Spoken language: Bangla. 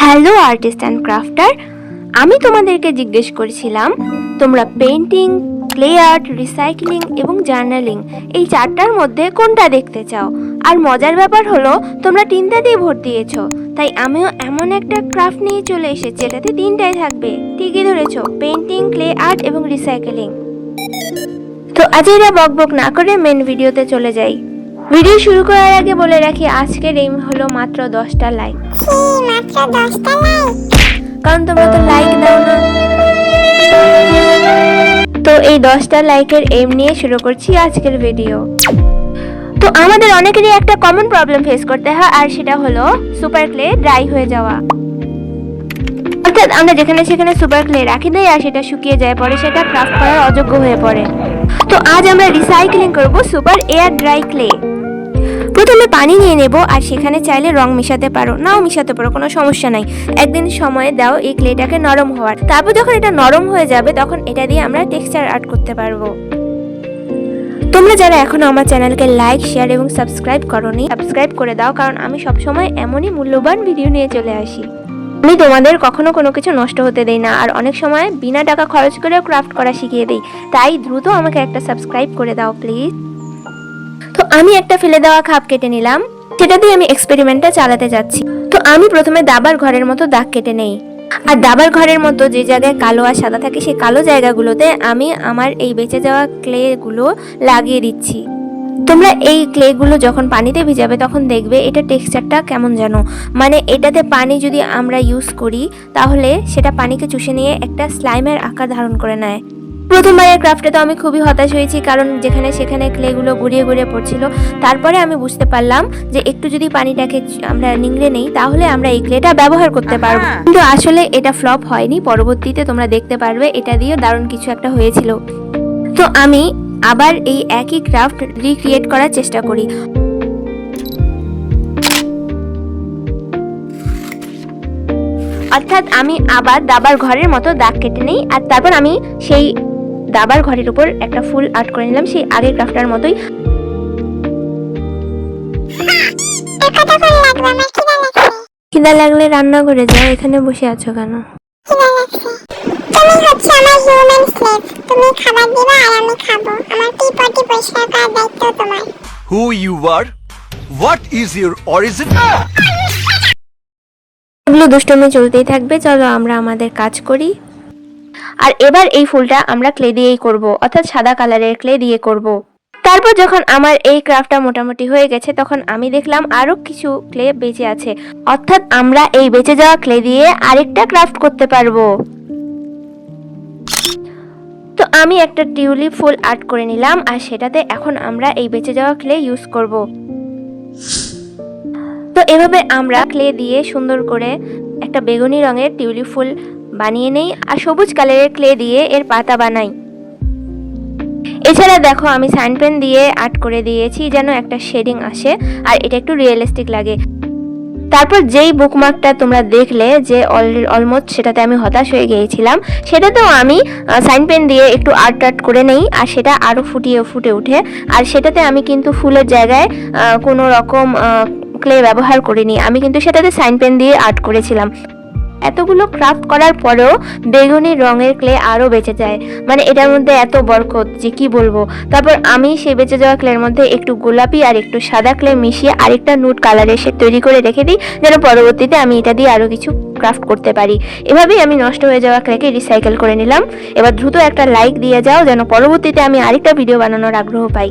হ্যালো আর্টিস্ট অ্যান্ড ক্রাফটার আমি তোমাদেরকে জিজ্ঞেস করেছিলাম, তোমরা পেন্টিং ক্লে আর্ট রিসাইক্লিং এবং জার্নালিং এই চারটার মধ্যে কোনটা দেখতে চাও? আর মজার ব্যাপার হলো, তোমরা তিনটাতেই ভোট দিয়েছ, তাই আমিও এমন একটা ক্রাফট নিয়ে চলে এসেছি, যেটাতে তিনটাই থাকবে। ঠিকই ধরেছো পেন্টিং ক্লে আর্ট এবং রিসাইক্লিং তো আজ এরা বক বক না করে মেন ভিডিওতে চলে যাই। ভিডিও শুরু করার আগে বলে রাখি আজকের এইম হলো মাত্র দশটা লাইক মাত্র দশটা লাইক কারণ তোমরা তো লাইক দাও না। তো এই দশটা লাইকের এম নিয়ে শুরু করছি আজকের ভিডিও তো আমাদের অনেকেরই একটা কমন প্রবলেম ফেস করতে হয় আর সেটা হলো সুপার ক্লে ড্রাই হয়ে যাওয়া। অর্থাৎ আমরা যেখানে সেখানে সুপার ক্লে রাখি দেই আর সেটা শুকিয়ে যায় পরে সেটা ক্রাফট করার অযোগ্য হয়ে পড়ে। তো আজ আমরা রিসাইক্লিং করব সুপার এয়ার ড্রাই ক্লে প্রথমে পানি নিয়ে নেব, আর সেখানে চাইলে রং মিশাতে পারো। নাও মিশাতে পারো, কোনো সমস্যা নাই। একদিন সময় দাও এই ক্লেটাকে নরম হওয়ার। তারপর যখন এটা নরম হয়ে যাবে, তখন এটা দিয়ে আমরা টেক্সচার আর্ট করতে পারব। তোমরা যারা এখনও আমার চ্যানেলকে লাইক শেয়ার এবং সাবস্ক্রাইব করোনি সাবস্ক্রাইব করে দাও, কারণ আমি সবসময় এমনই মূল্যবান ভিডিও নিয়ে চলে আসি। আমি তোমাদের কখনো কোনো কিছু নষ্ট হতে দেই না। আর অনেক সময় বিনা টাকা খরচ করেও ক্রাফট করা শিখিয়ে দিই। তাই দ্রুত আমাকে একটা সাবস্ক্রাইব করে দাও প্লিজ তো আমি একটা ফেলে দেওয়া খাপ কেটে নিলাম। সেটা দিয়ে আমি এক্সপেরিমেন্টটা চালাতে যাচ্ছি। তো আমি প্রথমে দাবার ঘরের মতো দাগ কেটে নেই। আর দাবার ঘরের মতো যে জায়গায় কালো আর সাদা থাকে, সেই কালো জায়গাগুলোতে আমি আমার এই বেঁচে যাওয়া ক্লেগুলো লাগিয়ে দিচ্ছি। তোমরা এই ক্লেগুলো যখন পানিতে ভিজাবে তখন দেখবে এটা টেক্সচারটা কেমন যেন। মানে এটাতে পানি যদি আমরা ইউজ করি তাহলে সেটা পানিকে চুষে নিয়ে একটা স্লাইমের আকার ধারণ করে নেয়। প্রথমবারের ক্রাফটে তো আমি খুবই হতাশ হয়েছি কারণ যেখানে সেখানে ক্লেগুলো গড়িয়ে গড়িয়ে পড়ছিল। তারপরে আমি বুঝতে পারলাম যে একটু যদি পানিটাকে আমরা নিংড়ে নেই তাহলে আমরা এই ক্লেটা ব্যবহার করতে পারব। কিন্তু আসলে এটা ফ্লপ হয়নি পরবর্তীতে তোমরা দেখতে পারবে এটা দিয়ে দারুণ কিছু একটা হয়েছিল। তো আমি আবার এই একই ক্রাফট রিক্রিয়েট করার চেষ্টা করি। অর্থাৎ আমি আবার দাবার ঘরের মতো দাগ কেটে নেই আর তারপর আমি সেই দাবার ঘরের উপর একটা ফুল আর্ট করে নিলাম সেই আগের ক্রাফটার মতোই। খিদা লাগলে রান্না করে যাও এখানে বসে আছো কেন? তুমি খাবার দিবা আর আমি খাব। আমার টি পটি পরিষ্কার করার দায়িত্ব তোমার। Who you are, what is your origin, এগুলো দুষ্টমি চলতেই থাকবে চলো আমরা আমাদের কাজ করি। আর এবার এই ফুলটা আমরা ক্লে দিয়েই করব অর্থাৎ সাদা কালারের ক্লে দিয়ে করব। তারপর যখন আমার এই ক্রাফটটা মোটামুটি হয়ে গেছে তখন আমি দেখলাম আরও কিছু ক্লে বেঁচে আছে। অর্থাৎ আমরা এই বেঁচে যাওয়া ক্লে দিয়ে আরেকটা ক্রাফট করতে পারব। আমি একটা টিউলিপ ফুল আর্ট করে নিলাম, আর সেটাতে এখন আমরা এই বেঁচে যাওয়া ক্লে ইউজ করব। তো এভাবে আমরা ক্লে দিয়ে সুন্দর করে একটা বেগুনি রঙের টিউলিপ ফুল বানিয়ে নেই, আর সবুজ কালারের ক্লে দিয়ে এর পাতা বানাই। এছাড়া দেখো আমি সাইন পেন দিয়ে আর্ট করে দিয়েছি যেন একটা শেডিং আসে, আর এটা একটু রিয়েলিস্টিক লাগে। তারপর যেই বুকমার্কটা তোমরা দেখলে যে অলমোস্ট সেটাতে আমি হতাশ হয়ে গিয়েছিলাম, সেটাতেও আমি সাইন পেন দিয়ে একটু আর্ট আর্ট করে নেই, আর সেটা আরও ফুটিয়ে ফুটে উঠে আর সেটাতে আমি কিন্তু ফুলের জায়গায় কোনো রকম ক্লে ব্যবহার করিনি। আমি কিন্তু সেটাতে সাইন পেন দিয়ে আর্ট করেছিলাম। এতগুলো ক্রাফট করার পরেও বেগুনি রঙের ক্লে আরও বেঁচে যায়। মানে এটার মধ্যে এত বরকত যে কি বলব? তারপর আমি সেই বেঁচে যাওয়া ক্লের মধ্যে একটু গোলাপি আর একটু সাদা ক্লে মিশিয়ে আরেকটা নুট কালারের শেড তৈরি করে রেখে দিই, যেন পরবর্তীতে আমি এটা দিয়ে আরও কিছু ক্রাফট করতে পারি। এভাবেই আমি নষ্ট হয়ে যাওয়া ক্লেকে রিসাইকেল করে নিলাম। এবার দ্রুত একটা লাইক দিয়ে যাও, যেন পরবর্তীতে আমি আরেকটা ভিডিও বানানোর আগ্রহ পাই।